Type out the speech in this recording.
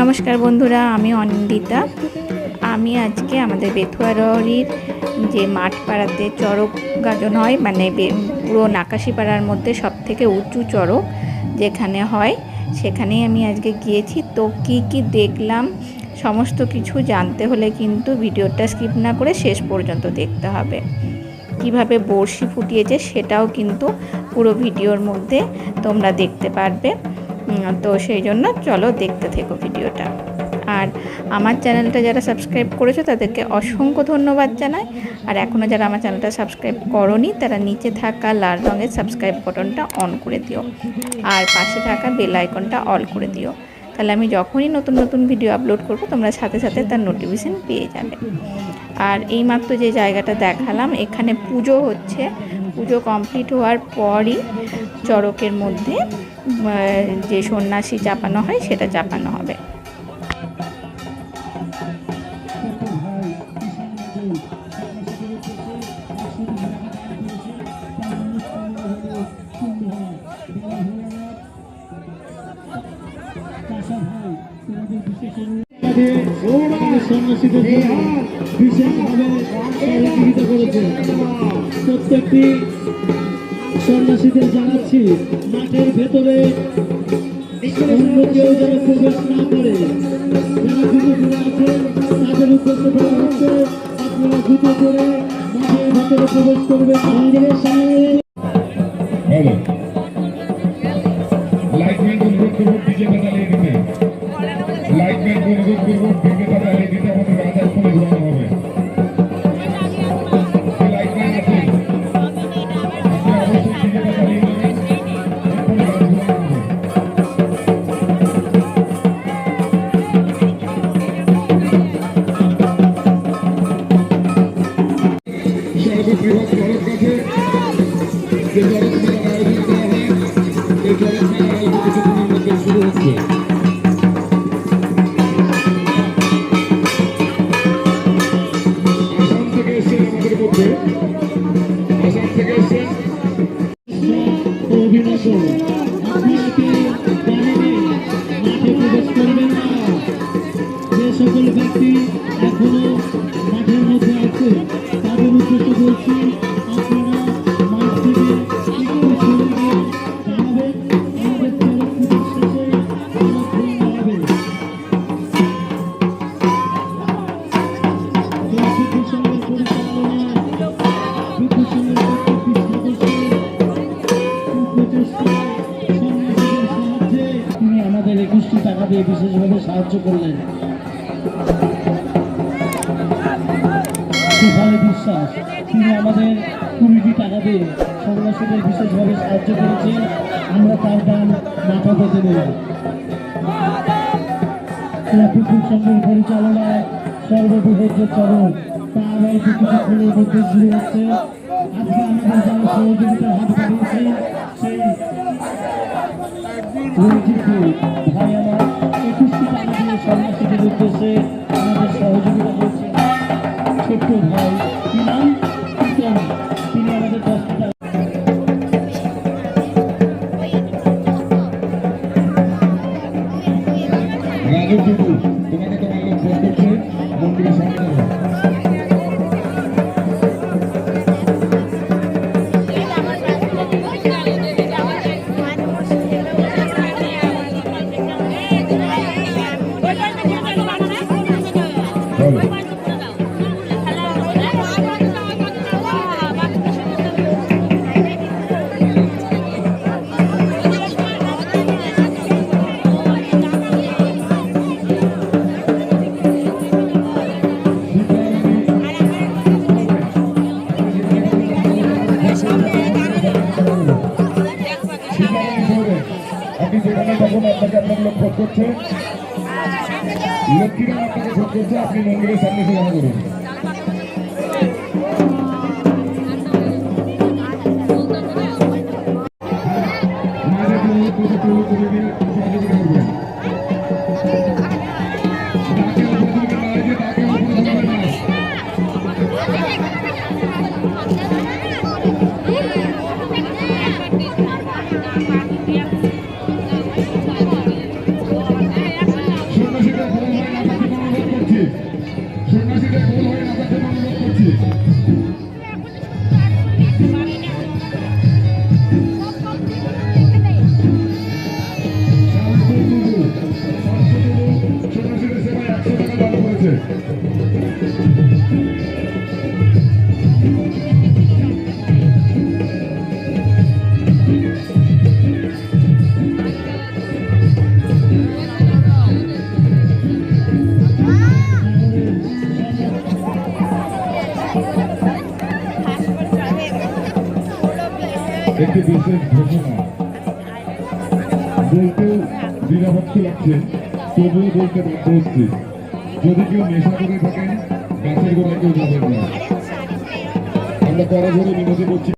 নমস্কার বন্ধুরা, আমি অনিন্দিতা। আমি আজকে আমাদের বেথুয়ারির যে মাঠ পাড়াতে চড়ক গাজন হয় মানে পুরো নাকাশিপাড়ার মধ্যে সব থেকে উঁচু চড়ক যেখানে হয়, সেখানেই আমি আজকে গিয়েছি। তো কি কি দেখলাম, সমস্ত কিছু জানতে হলে কিন্তু ভিডিওটা স্কিপ না করে শেষ পর্যন্ত দেখতে হবে। কীভাবে বড়শি ফুটিয়েছে সেটাও কিন্তু পুরো ভিডিওর মধ্যে তোমরা দেখতে পারবে। তো সেই জন্য চলো দেখতে থেকো ভিডিওটা। আর আমার চ্যানেলটা যারা সাবস্ক্রাইব করেছ, তাদেরকে অসংখ্য ধন্যবাদ জানাই। আর এখনও যারা আমার চ্যানেলটা সাবস্ক্রাইব করনি, তারা নিচে থাকা লাল রঙের সাবস্ক্রাইব বটনটা অন করে দিও। আর পাশে থাকা বেল আইকনটা অল করে দিও। তাহলে আমি যখনই নতুন নতুন ভিডিও আপলোড করব, তোমরা সাথে সাথে তার নোটিফিকেশান পেয়ে যাবে। আর এইমাত্র যে জায়গাটা দেখালাম, এখানে পুজো হচ্ছে। পুজো কমপ্লিট হওয়ার পরই চড়কের মধ্যে যে সন্ন্যাসী চাপানো হয়, সেটা চাপানো হবে। সন্ন্যাসীদের বিশেষভাবে সহযোগিতা করেছে প্রত্যেকটি সন্ন্যাসীদের জানাচ্ছি মাঠের ভেতরে অন্য কেউ যেন প্রবেশ না করে যারা জুতো করে আছেন তাদের উদ্দেশ্য করা হচ্ছে আপনারা জুতো করে মাঠের ভেতরে প্রবেশ করবেন মন্দিরের সামনে লাইটম্যান অনুরোধ করব লাইটম্যান অনুরোধ সর্ববৃহৎ চড়ক কাছে যে চড়ক মেলার আয়োজন করা হয় এই চড়ক মেলার আয়োজন কিছুদিনের মধ্যে শুরু হচ্ছে আসাম থেকে এসছেন আমাদের মধ্যে আসাম থেকে এসছেন অভিনন্দন আপনারা কি বাইরে মাঠে প্রবেশ করবেন না যে সকল ব্যক্তি এখনও বিশেষভাবে সাহায্য করলেন। বিশ্বাস, তিনি আমাদের কুড়িটি টাকা দিয়ে সন্ন্যাসীদের বিশেষভাবে সাহায্য করেছেন। আমরা তার দান মাথা পেতে পরিচালনায় সর্ববৃহৎ যে চরণ তা আমাদের হাত উদ্দেশ্যে আমাদের সহযোগিতা করছে ছোট্ট ভাই কি নাম তিনি আমাদের দশটি রাজু টুকু আপনি যেখানে তখন আপনাকে আপনার লোক ফোন করছে লক্ষ্মীরা আপনাকে ফোন করছে আপনি মন্দিরের সামনে সেখানে করুন একটি বিশেষ ঘোষণা। বলতেও দ্বিধাভক্ত লাগছে, তবুও বলতে বাধ্য হচ্ছে। যদি কেউ নেশা করে থাকেন গাছের গোড়ায় কেউ যাবেন না। আমরা কড়া ধরে বিনোদন করছি।